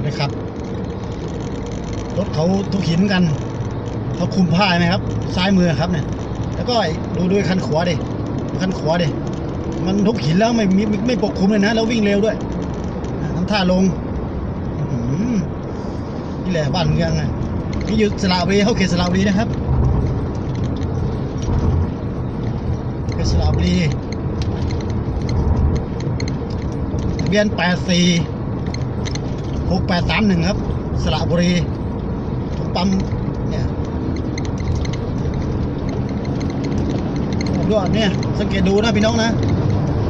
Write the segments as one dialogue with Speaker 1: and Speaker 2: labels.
Speaker 1: นไหมครับรถเขาทุกหินกันเขาคุมผ้าไหมครับ ซ้ายมือครับเนี่ย แล้วก็ดูด้วยคันขวาดิคันขวาดิมันทุกหินแล้วไม่ไม่ไม่ไม่ปกคลุมเลยนะ แล้ววิ่งเร็วด้วยทำท่าลงนี่แหละบ้านเมืองอะนี่อยู่สระบุรีเขาเขตสระบุรีนะครับเขตสระบุรีทะเบียนแปดสี่ หกแปดสามหนึ่งครับ สระบุรีตรงปั๊มเนี่ยยอดเนี่ยสังเกตดูนะพี่น้องนะ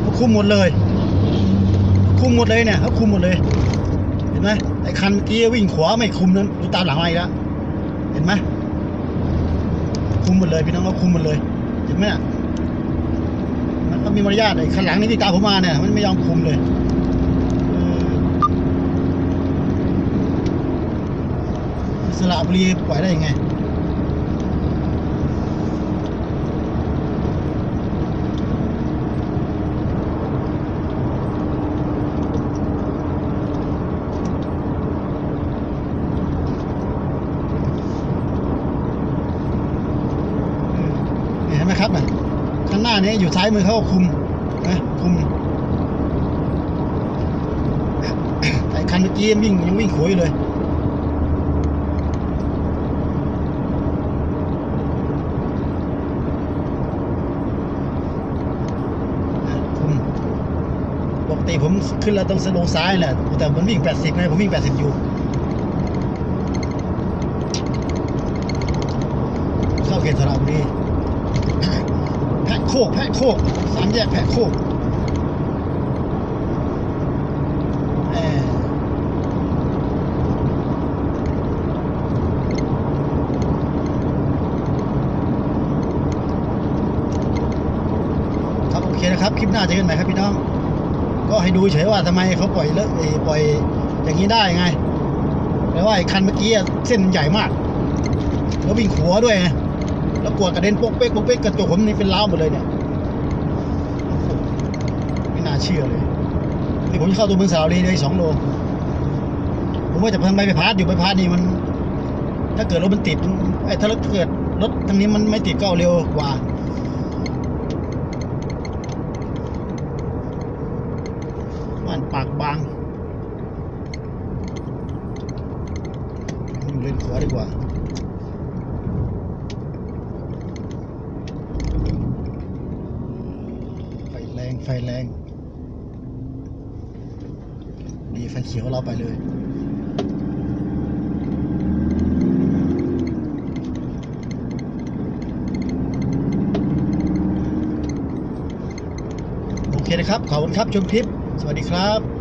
Speaker 1: เขาคุมหมดเลย คุมหมดเลยเนี่ยเขาคุมหมดเลย เห็นไหมไอ้คันเมื่อกี้วิ่งขวาไม่คุมนั้นดูตามหลังมาอีกแล้วเห็นไหมคุมหมดเลยพี่น้องเขาคุมหมดเลยเห็นไหมน่ะมันก็มีมารยาทไอ้คันหลังนี่ที่ตามผมมาเนี่ยมันไม่ยอมคุมเลยเออ สระบุรีปล่อยได้ยังไงเห็นไหมครับข้างหน้านี้อยู่ซ้ายมือเขาคุมนะคุมไอ้คันเมื่อกี้วิ่งยังวิ่งขวยเลยอะคุมป กติผมขึ้นแล้วต้องสโลว์ซ้ายแหละ แต่มันวิ่ง 80ไงผมวิ่ง 80 อยู่ เข้าเขตสระบุรีแพะโคกแพะโคกสามแยกแพะโคกครับโอเคนะครับ คลิปหน้าเจอกันใหม่ครับพี่น้อง ก็ให้ดูเฉยว่าทำไมเขาปล่อยเลอะเอ่อปล่อยอย่างนี้ได้ไงแปลว่าไอ้คันเมื่อกี้เส้นใหญ่มาก แล้ววิ่งขัวด้วยไงแล้วกลัวกระเด็นโป๊กเป๊กโป๊กเป๊กกระจกผมนี่เป็นล้าวหมดเลยเนี่ยไม่น่าเชื่อเลยนี่ผมจะเข้าตัวเมืองสระบุรีเลยสองโลผมว่าจะทำไปไปพาร์ทอยู่ไปพาร์ทนี่มัน ถ้าเกิดรถมันติดไอ้ถ้ารถเกิดรถทางนี้มันไม่ติดก็เร็วกว่า บ้านปากบาง อยู่เลนขวาดีกว่าไฟแรงไฟแรงดีไฟเขียวเราไปเลยโอเคนะครับ ขอบคุณครับชมคลิป สวัสดีครับ